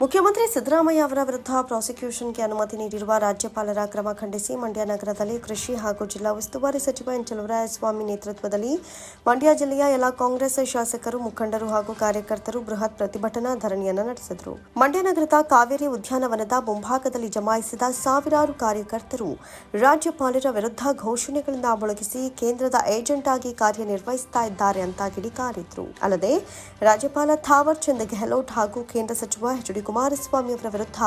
ಮುಖ್ಯಮಂತ್ರಿ ಸಿದ್ದರಾಮಯ್ಯ ಅವರ ವಿರುದ್ಧ ಪ್ರಾಸಿಕ್ಯೂಷನ್ಗೆ ಅನುಮತಿ ನೀಡಿರುವ ರಾಜ್ಯಪಾಲರ ಕ್ರಮ ಖಂಡಿಸಿ ಮಂಡ್ಯ ನಗರದಲ್ಲಿ ಕೃಷಿ ಹಾಗೂ ಜಿಲ್ಲಾ ಉಸ್ತುವಾರಿ ಸಚಿವ ಎನ್ ಚಲುವರಾಯಸ್ವಾಮಿ ನೇತೃತ್ವದಲ್ಲಿ ಮಂಡ್ಯ ಜಿಲ್ಲೆಯ ಎಲ್ಲ ಕಾಂಗ್ರೆಸ್ ಶಾಸಕರು, ಮುಖಂಡರು ಹಾಗೂ ಕಾರ್ಯಕರ್ತರು ಬೃಹತ್ ಪ್ರತಿಭಟನಾ ಧರಣಿಯನ್ನು ನಡೆಸಿದರು. ಮಂಡ್ಯ ನಗರದ ಕಾವೇರಿ ಉದ್ಯಾನವನದ ಮುಂಭಾಗದಲ್ಲಿ ಜಮಾಯಿಸಿದ ಸಾವಿರಾರು ಕಾರ್ಯಕರ್ತರು ರಾಜ್ಯಪಾಲರ ವಿರುದ್ಧ ಘೋಷಣೆಗಳಿಂದ ಮೊಳಗಿಸಿ ಕೇಂದ್ರದ ಏಜೆಂಟ್ ಆಗಿ ಕಾರ್ಯನಿರ್ವಹಿಸುತ್ತಾ ಇದ್ದಾರೆ ಅಂತ ಕಿಡಿಕಾರಿದ್ರು. ಅಲ್ಲದೆ, ರಾಜ್ಯಪಾಲ ಥಾವರ್ ಚಂದ್ ಗೆಹ್ಲೋಟ್ ಹಾಗೂ ಕೇಂದ್ರ ಸಚಿವ ಎಚ್ ಡಿ ಕುಮಾರಸ್ವಾಮಿ ಅವರ ವಿರುದ್ಧ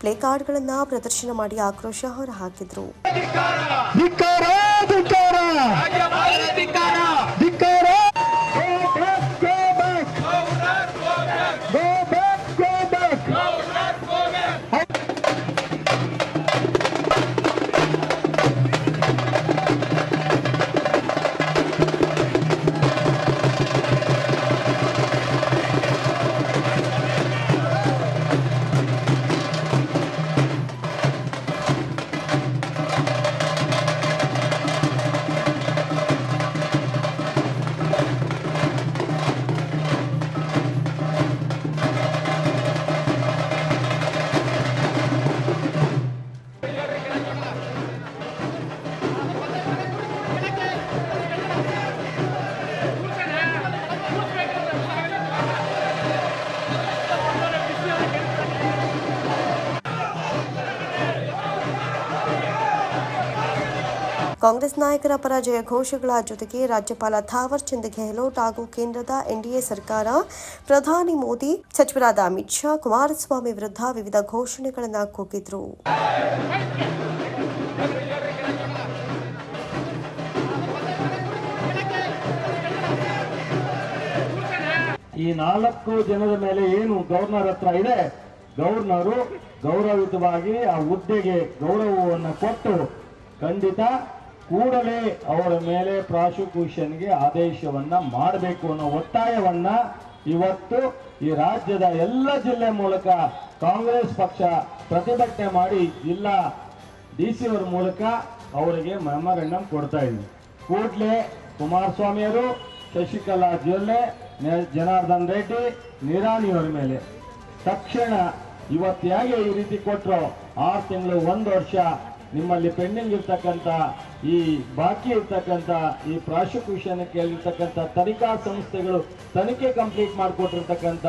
ಪ್ಲೇ ಕಾರ್ಡ್ಗಳನ್ನು ಪ್ರದರ್ಶನ ಮಾಡಿ ಆಕ್ರೋಶ ಹೊರಹಾಕಿದ್ರು. ಕಾಂಗ್ರೆಸ್ ನಾಯಕರ ಪರಾಜಯ ಘೋಷಗಳ ಜೊತೆಗೆ ರಾಜ್ಯಪಾಲ ಥಾವರ್ ಚಂದ್ ಗೆಹ್ಲೋಟ್ ಹಾಗೂ ಕೇಂದ್ರದ ಎನ್ಡಿಎ ಸರ್ಕಾರ, ಪ್ರಧಾನಿ ಮೋದಿ, ಸಚಿವರಾದ ಅಮಿತ್ ಶಾ, ಕುಮಾರಸ್ವಾಮಿ ವಿರುದ್ಧ ವಿವಿಧ ಘೋಷಣೆಗಳನ್ನು ಕೂಗಿದ್ರು. ಈ ನಾಲ್ಕು ಜನದ ಮೇಲೆ ಏನು ಗವರ್ನರ್ ಹತ್ರ ಇದೆ ಗವರ್ನರು ಗೌರವಯುತವಾಗಿ ಆ ಹುದ್ದೆಗೆ ಗೌರವವನ್ನು ಕೊಟ್ಟು ಖಂಡಿತ ಕೂಡಲೇ ಅವರ ಮೇಲೆ ಪ್ರಾಸಿಕ್ಯೂಷನ್ಗೆ ಆದೇಶವನ್ನ ಮಾಡಬೇಕು ಅನ್ನೋ ಒತ್ತಾಯವನ್ನ ಇವತ್ತು ಈ ರಾಜ್ಯದ ಎಲ್ಲ ಜಿಲ್ಲೆ ಮೂಲಕ ಕಾಂಗ್ರೆಸ್ ಪಕ್ಷ ಪ್ರತಿಭಟನೆ ಮಾಡಿ ಜಿಲ್ಲಾ ಡಿ ಸಿ ಅವರ ಮೂಲಕ ಅವರಿಗೆ ಮೆಮೊರಂಡಮ್ ಕೊಡ್ತಾ ಇದ್ವಿ ಕೂಡಲೇ ಕುಮಾರಸ್ವಾಮಿಯವರು, ಶಶಿಕಲಾ ಜೊಲ್ಲೆ ಜನಾರ್ದನ್ ರೆಡ್ಡಿ ನಿರಾಣಿಯವರ ಮೇಲೆ. ತಕ್ಷಣ ಇವತ್ತು ಹೇಗೆ ಈ ರೀತಿ ಕೊಟ್ಟರು ಆರು ತಿಂಗಳು, ಒಂದು ವರ್ಷ ನಿಮ್ಮಲ್ಲಿ ಪೆಂಡಿಂಗ್ ಇರ್ತಕ್ಕಂಥ ಈ ಬಾಕಿ ಇರ್ತಕ್ಕಂಥ ಈ ಪ್ರಾಸಿಕ್ಯೂಷನ್ ಕೇಳಿರ್ತಕ್ಕಂಥ ತನಿಖಾ ಸಂಸ್ಥೆಗಳು ತನಿಖೆ ಕಂಪ್ಲೀಟ್ ಮಾಡಿಕೊಟ್ಟಿರ್ತಕ್ಕಂಥ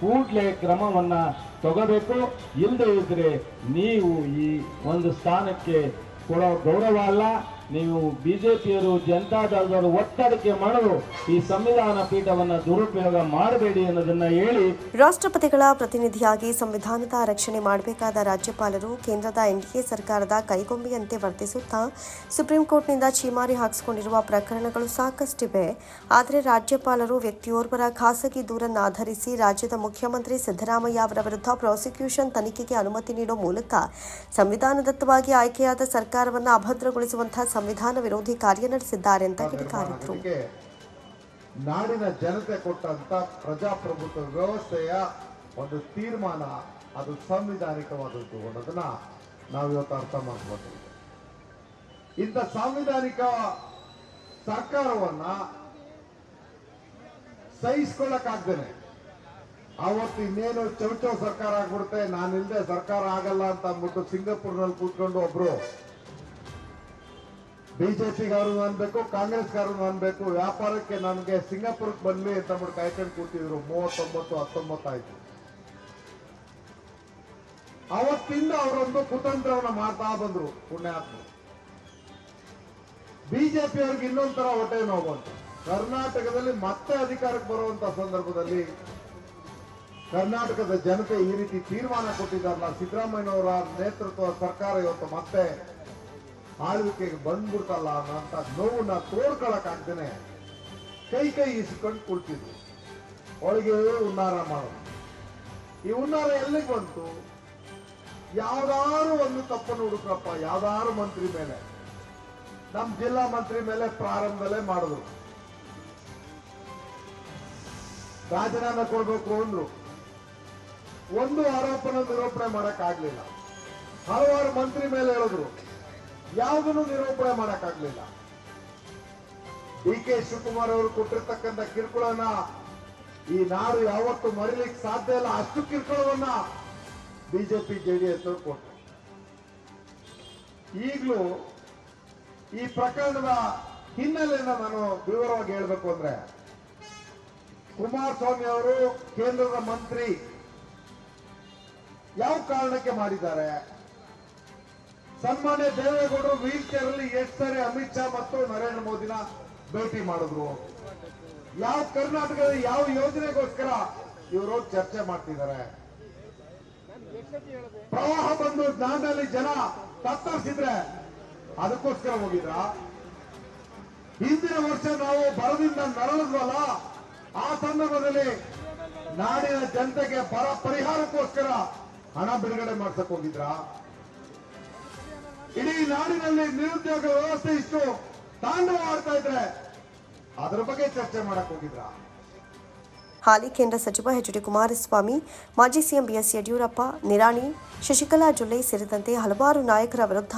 ಕೂಡಲೇ ಕ್ರಮವನ್ನ ತಗೋಬೇಕು. ಇಲ್ಲದೇ ಇದ್ದರೆ ನೀವು ಈ ಒಂದು ಸ್ಥಾನಕ್ಕೆ ಕೊಡೋ ಗೌರವ ಅಲ್ಲ. ನೀವು ಬಿಜೆಪಿಯರು ಜನತಾದಳದವರು ಒತ್ತಡಕ್ಕೆ ಮಾಡಲು ಈ ಸಂವಿಧಾನ ಪೀಠವನ್ನ ದುರುಪಯೋಗ ಮಾಡಬೇಡಿ ಅನ್ನೋದನ್ನ ಹೇಳಿ ರಾಷ್ಟ್ರಪತಿಗಳ ಪ್ರತಿನಿಧಿಯಾಗಿ ಸಂವಿಧಾನದ ರಕ್ಷಣೆ ಮಾಡಬೇಕಾದ ರಾಜ್ಯಪಾಲರು ಕೇಂದ್ರದ ಎನ್ಡಿಎ ಸರ್ಕಾರದ ಕೈಗೊಂಬೆಯಂತೆ ವರ್ತಿಸುತ್ತಾ ಸುಪ್ರೀಂ ಕೋರ್ಟ್ನಿಂದ ಚೀಮಾರಿ ಹಾಕಿಸಿಕೊಂಡಿರುವ ಪ್ರಕರಣಗಳು ಸಾಕಷ್ಟಿವೆ. ಆದರೆ ರಾಜ್ಯಪಾಲರು ವ್ಯಕ್ತಿಯೋರ್ವರ ಖಾಸಗಿ ದೂರನ್ನು ಆಧರಿಸಿ ರಾಜ್ಯದ ಮುಖ್ಯಮಂತ್ರಿ ಸಿದ್ದರಾಮಯ್ಯ ಅವರ ವಿರುದ್ಧ ಪ್ರಾಸಿಕ್ಯೂಷನ್ ತನಿಖೆಗೆ ಅನುಮತಿ ನೀಡುವ ಮೂಲಕ ಸಂವಿಧಾನದತ್ತವಾಗಿ ಆಯ್ಕೆಯಾದ ಸರ್ಕಾರವನ್ನು ಅಭದ್ರಗೊಳಿಸುವಂತಹ ಸಂವಿಧಾನ ವಿರೋಧಿ ಕಾರ್ಯ ನಡೆಸಿದ್ದಾರೆ ಅಂತ ಕಿಡಿಕಾರಿದ್ರು ನಾಡಿನ ಜನತೆ ಕೊಟ್ಟಂತ ಪ್ರಜಾಪ್ರಭುತ್ವ ವ್ಯವಸ್ಥೆಯ ಒಂದು ತೀರ್ಮಾನ ಅದು ಸಂವಿಧಾನಿಕವಾದದ್ದು ಅನ್ನೋದನ್ನ ನಾವು ಇವತ್ತು ಅರ್ಥ ಮಾಡ್ಕೊಳ್ತೀವಿ. ಇಂಥ ಸಾಂವಿಧಾನಿಕ ಸರ್ಕಾರವನ್ನ ಸಹಿಸ್ಕೊಳ್ಳಕ್ಕಾಗ್ದೇನೆ. ಅವತ್ತು ಇನ್ನೇನು ಚೌಚೌ ಸರ್ಕಾರ ಆಗ್ಬಿಡುತ್ತೆ ನಾನಿಲ್ದೆ ಸರ್ಕಾರ ಆಗಲ್ಲ ಅಂತ ಅಂದ್ಬಿಟ್ಟು ಸಿಂಗಾಪುರ್ನಲ್ಲಿ ಕೂತ್ಕೊಂಡು ಒಬ್ರು ಬಿಜೆಪಿಗಾರು ಅನ್ಬೇಕು, ಕಾಂಗ್ರೆಸ್ಗಾರು ಅನ್ಬೇಕು, ವ್ಯಾಪಾರಕ್ಕೆ ನನಗೆ ಸಿಂಗಾಪುರಕ್ಕೆ ಬಂದ್ವಿ ಅಂತ ಅಂದ್ಬಿಟ್ಟು ಕಾಯ್ಕೊಂಡು ಕೂತಿದ್ರು. ಮೂವತ್ತೊಂಬತ್ತು, ಹತ್ತೊಂಬತ್ತಾಯ್ತು. ಅವತ್ತಿಂದ ಅವರೊಂದು ಕುತಂತ್ರವನ್ನು ಮಾಡ್ತಾ ಬಂದ್ರು ಪುಣ್ಯಾತ್ಮ. ಬಿಜೆಪಿ ಅವ್ರಿಗೆ ಇನ್ನೊಂಥರ ಹೊಟ್ಟೆ ನೋವು ಕರ್ನಾಟಕದಲ್ಲಿ ಮತ್ತೆ ಅಧಿಕಾರಕ್ಕೆ ಬರುವಂತ ಸಂದರ್ಭದಲ್ಲಿ ಕರ್ನಾಟಕದ ಜನತೆ ಈ ರೀತಿ ತೀರ್ಮಾನ ಕೊಟ್ಟಿದ್ದಾರಲ್ಲ, ಸಿದ್ದರಾಮಯ್ಯನವರ ನೇತೃತ್ವದ ಸರ್ಕಾರ ಇವತ್ತು ಮತ್ತೆ ಆಳ್ವಿಕೆಗೆ ಬಂದ್ಬಿಡ್ತಲ್ಲ ಅನ್ನೋಂಥ ನೋವನ್ನ ತೋಡ್ಕೊಳಕ್ಕಾಗ್ದೇನೆ ಕೈ ಕೈ ಇಸ್ಕೊಂಡು ಕುಳ್ತಿದ್ರು. ಒಳಗೆ ಉನ್ನಾರ ಮಾಡೋದು. ಈ ಉನ್ನಾರ ಎಲ್ಲಿಗೆ ಬಂತು? ಯಾವ್ದಾರು ಒಂದು ತಪ್ಪನ್ನು ಹುಡುಕ್ರಪ್ಪ ಯಾವ್ದಾರು ಮಂತ್ರಿ ಮೇಲೆ. ನಮ್ ಜಿಲ್ಲಾ ಮಂತ್ರಿ ಮೇಲೆ ಪ್ರಾರಂಭದಲ್ಲೇ ಮಾಡಿದ್ರು. ರಾಜೀನಾಮೆ ಕೊಡ್ಬೇಕು ಅಂದ್ರು. ಒಂದು ಆರೋಪನ ನಿರೂಪಣೆ ಮಾಡಕ್ ಆಗ್ಲಿಲ್ಲ. ಹಲವಾರು ಮಂತ್ರಿ ಮೇಲೆ ಹೇಳಿದ್ರು. ಯಾವುದನ್ನು ನಿರೂಪಣೆ ಮಾಡಕ್ಕಾಗಲಿಲ್ಲ. ಡಿ ಕೆ ಶಿವಕುಮಾರ್ ಅವರು ಕೊಟ್ಟಿರ್ತಕ್ಕಂಥ ಕಿರುಕುಳನ ಈ ನಾಡು ಯಾವತ್ತು ಮರಿಲಿಕ್ಕೆ ಸಾಧ್ಯ ಇಲ್ಲ. ಅಷ್ಟು ಕಿರುಕುಳವನ್ನ ಬಿಜೆಪಿ ಜೆ ಡಿ ಎಸ್ ಅವರು ಕೊಟ್ಟರು ಈಗಲೂ ಈ ಪ್ರಕರಣದ ಹಿನ್ನೆಲೆಯನ್ನು ನಾನು ವಿವರವಾಗಿ ಹೇಳಬೇಕು ಅಂದ್ರೆ, ಕುಮಾರಸ್ವಾಮಿ ಅವರು ಕೇಂದ್ರದ ಮಂತ್ರಿ ಯಾವ ಕಾರಣಕ್ಕೆ ಮಾಡಿದ್ದಾರೆ? ಸನ್ಮಾನ್ಯ ದೇವೇಗೌಡರು ವೀಲ್ ಚೇರ್ ಅಲ್ಲಿ ಎಷ್ಟು ಅಮಿತ್ ಶಾ ಮತ್ತು ನರೇಂದ್ರ ಮೋದಿನ ಭೇಟಿ ಮಾಡಿದ್ರು. ಯಾವ ಕರ್ನಾಟಕದ ಯಾವ ಯೋಜನೆಗೋಸ್ಕರ ಇವರು ಚರ್ಚೆ ಮಾಡ್ತಿದ್ದಾರೆ? ಪ್ರವಾಹ ಬಂದು ಜ್ಞಾನದಲ್ಲಿ ಜನ ತತ್ತರಿಸಿದ್ರೆ ಅದಕ್ಕೋಸ್ಕರ ಹೋಗಿದ್ರ? ಹಿಂದಿನ ವರ್ಷ ನಾವು ಬರದಿಂದ ನರಳಿದ್ವಲ್ಲ, ಆ ಸಂದರ್ಭದಲ್ಲಿ ನಾಡಿನ ಜನತೆಗೆ ಬರ ಪರಿಹಾರಕ್ಕೋಸ್ಕರ ಹಣ ಬಿಡುಗಡೆ ಮಾಡ್ಸಕ್ ಹೋಗಿದ್ರ? ಇಡೀ ನಾಡಿನಲ್ಲಿ ನಿರುದ್ಯೋಗ ವ್ಯವಸ್ಥೆ ಇಷ್ಟು ತಾಂಡವ ಆಡ್ತಾ ಇದ್ರೆ ಅದ್ರ ಬಗ್ಗೆ ಚರ್ಚೆ ಮಾಡಕ್ ಹೋಗಿದ್ರ? ಹಾಲಿ ಕೇಂದ್ರ ಸಚಿವ ಎಚ್ ಡಿ ಕುಮಾರಸ್ವಾಮಿ, ಮಾಜಿ ಸಿಎಂ ಬಿಎಸ್ ಯಡಿಯೂರಪ್ಪ, ನಿರಾಣಿ, ಶಶಿಕಲಾ ಜೊಲ್ಲೆ ಸೇರಿದಂತೆ ಹಲವಾರು ನಾಯಕರ ವಿರುದ್ಧ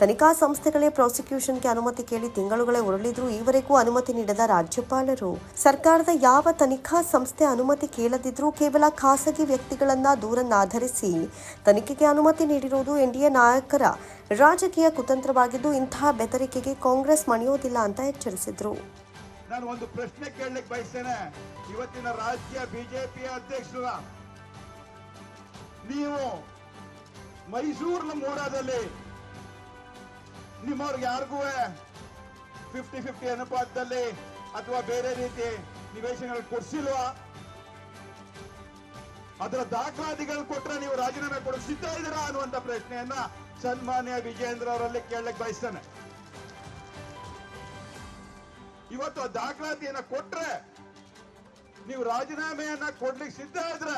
ತನಿಖಾ ಸಂಸ್ಥೆಗಳೇ ಪ್ರಾಸಿಕ್ಯೂಷನ್ಗೆ ಅನುಮತಿ ಕೇಳಿ ತಿಂಗಳುಗಳೇ ಉರುಳಿದ್ರೂ ಈವರೆಗೂ ಅನುಮತಿ ನೀಡದ ರಾಜ್ಯಪಾಲರು. ಸರ್ಕಾರದ ಯಾವ ತನಿಖಾ ಸಂಸ್ಥೆ ಅನುಮತಿ ಕೇಳದಿದ್ರೂ ಕೇವಲ ಖಾಸಗಿ ವ್ಯಕ್ತಿಗಳನ್ನ ದೂರನ್ನಾಧರಿಸಿ ತನಿಖೆಗೆ ಅನುಮತಿ ನೀಡಿರುವುದು ಎನ್ಡಿಎ ನಾಯಕರ ರಾಜಕೀಯ ಕುತಂತ್ರವಾಗಿದ್ದು ಇಂತಹ ಬೆದರಿಕೆಗೆ ಕಾಂಗ್ರೆಸ್ ಮಣಿಯೋದಿಲ್ಲ ಅಂತ ಎಚ್ಚರಿಸಿದ್ರು. ನಾನು ಒಂದು ಪ್ರಶ್ನೆ ಕೇಳಲಿಕ್ಕೆ ಬಯಸ್ತೇನೆ. ಇವತ್ತಿನ ರಾಜ್ಯ ಬಿಜೆಪಿ ಅಧ್ಯಕ್ಷರ. ನೀವು ಮೈಸೂರಿನ ಮೂಡಾದಲ್ಲಿ ನಿಮ್ಮವ್ರಿಗೆ ಯಾರಿಗೂ ಫಿಫ್ಟಿ ಫಿಫ್ಟಿ ಅನುಪಾತದಲ್ಲಿ ಅಥವಾ ಬೇರೆ ರೀತಿ ನಿವೇಶನಗಳು ಕೊಡಿಸಿಲ್ವಾ? ಅದರ ದಾಖಲಾತಿಗಳು ಕೊಟ್ಟರೆ ನೀವು ರಾಜೀನಾಮೆ ಕೊಡಕ್ಕೆ ಸಿದ್ಧ ಇದ್ದೀರಾ ಅನ್ನುವಂಥ ಪ್ರಶ್ನೆಯನ್ನ ಸನ್ಮಾನ್ಯ ವಿಜೇಂದ್ರ ಅವರಲ್ಲಿ ಕೇಳಲಿಕ್ಕೆ ಬಯಸ್ತೇನೆ. ಇವತ್ತು ಆ ದಾಖಲಾತಿಯನ್ನ ಕೊಟ್ರೆ ನೀವು ರಾಜೀನಾಮೆಯನ್ನ ಕೊಡ್ಲಿಕ್ಕೆ ಸಿದ್ಧ ಆದ್ರೆ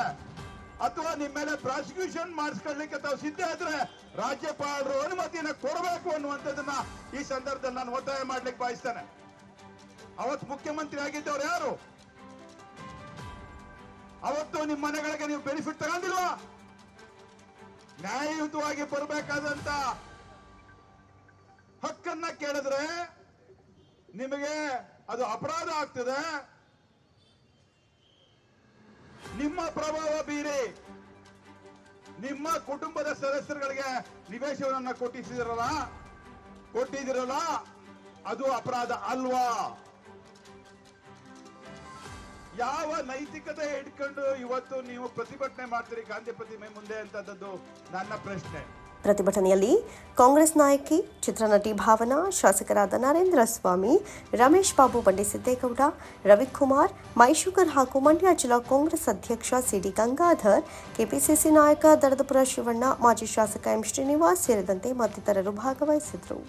ಅಥವಾ ನಿಮ್ಮ ಮೇಲೆ ಪ್ರಾಸಿಕ್ಯೂಷನ್ ಮಾಡಿಸ್ಕೊಳ್ಳಿಕ್ಕೆ ತಾವು ಸಿದ್ಧ ಇದ್ರೆ ರಾಜ್ಯಪಾಲರು ಅನುಮತಿಯನ್ನ ಕೊಡಬೇಕು ಅನ್ನುವಂಥದ್ದನ್ನ ಈ ಸಂದರ್ಭದಲ್ಲಿ ನಾನು ಒತ್ತಾಯ ಮಾಡ್ಲಿಕ್ಕೆ ಬಯಸ್ತೇನೆ. ಅವತ್ತು ಮುಖ್ಯಮಂತ್ರಿ ಆಗಿದ್ದವ್ರು ಯಾರು? ಅವತ್ತು ನಿಮ್ಮ ಮನೆಗಳಿಗೆ ನೀವು ಬೆನಿಫಿಟ್ ತಗೊಂಡಿಲ್ವಾ? ನ್ಯಾಯಯುತವಾಗಿ ಬರಬೇಕಾದಂತ ಹಕ್ಕನ್ನ ಕೇಳಿದ್ರೆ ನಿಮಗೆ ಅದು ಅಪರಾಧ ಆಗ್ತದೆ. ನಿಮ್ಮ ಪ್ರಭಾವ ಬೀರಿ. ನಿಮ್ಮ ಕುಟುಂಬದ ಸದಸ್ಯರುಗಳಿಗೆ ನಿವೇಶವನ್ನ ಕೊಟ್ಟಿಸಿದಿರಲ್ಲ? ಕೊಟ್ಟಿದಿರಲ್ಲ? ಅದು ಅಪರಾಧ ಅಲ್ವಾ? ಯಾವ ನೈತಿಕತೆ ಇಟ್ಕೊಂಡು ಇವತ್ತು ನೀವು ಪ್ರತಿಭಟನೆ ಮಾಡ್ತೀರಿ, ಗಾಂಧಿ ಪ್ರತಿಮೆ ಮುಂದೆ ಅಂತದ್ದು ನನ್ನ ಪ್ರಶ್ನೆ. ಪ್ರತಿಭಟನೆಯಲ್ಲಿ ಕಾಂಗ್ರೆಸ್ ನಾಯಕಿ, ಚಿತ್ರನಟಿ ಭಾವನಾ, ಶಾಸಕರಾದ ನರೇಂದ್ರ ಸ್ವಾಮಿ, ರಮೇಶ್ ಬಾಬು ಬಂಡಿಸಿದ್ದೇಗೌಡ, ರವಿಕುಮಾರ್ ಮೈಶುಗರ್ ಹಾಗೂ ಮಂಡ್ಯ ಜಿಲ್ಲಾ ಕಾಂಗ್ರೆಸ್ ಅಧ್ಯಕ್ಷ ಸಿಡಿ ಗಂಗಾಧರ್, ಕೆಪಿಸಿಸಿ ನಾಯಕ ದರದಪುರ ಶಿವಣ್ಣ, ಮಾಜಿ ಶಾಸಕ ಎಂ. ಶ್ರೀನಿವಾಸ್ ಸೇರಿದಂತೆ ಮತ್ತಿತರರು ಭಾಗವಹಿಸಿದರು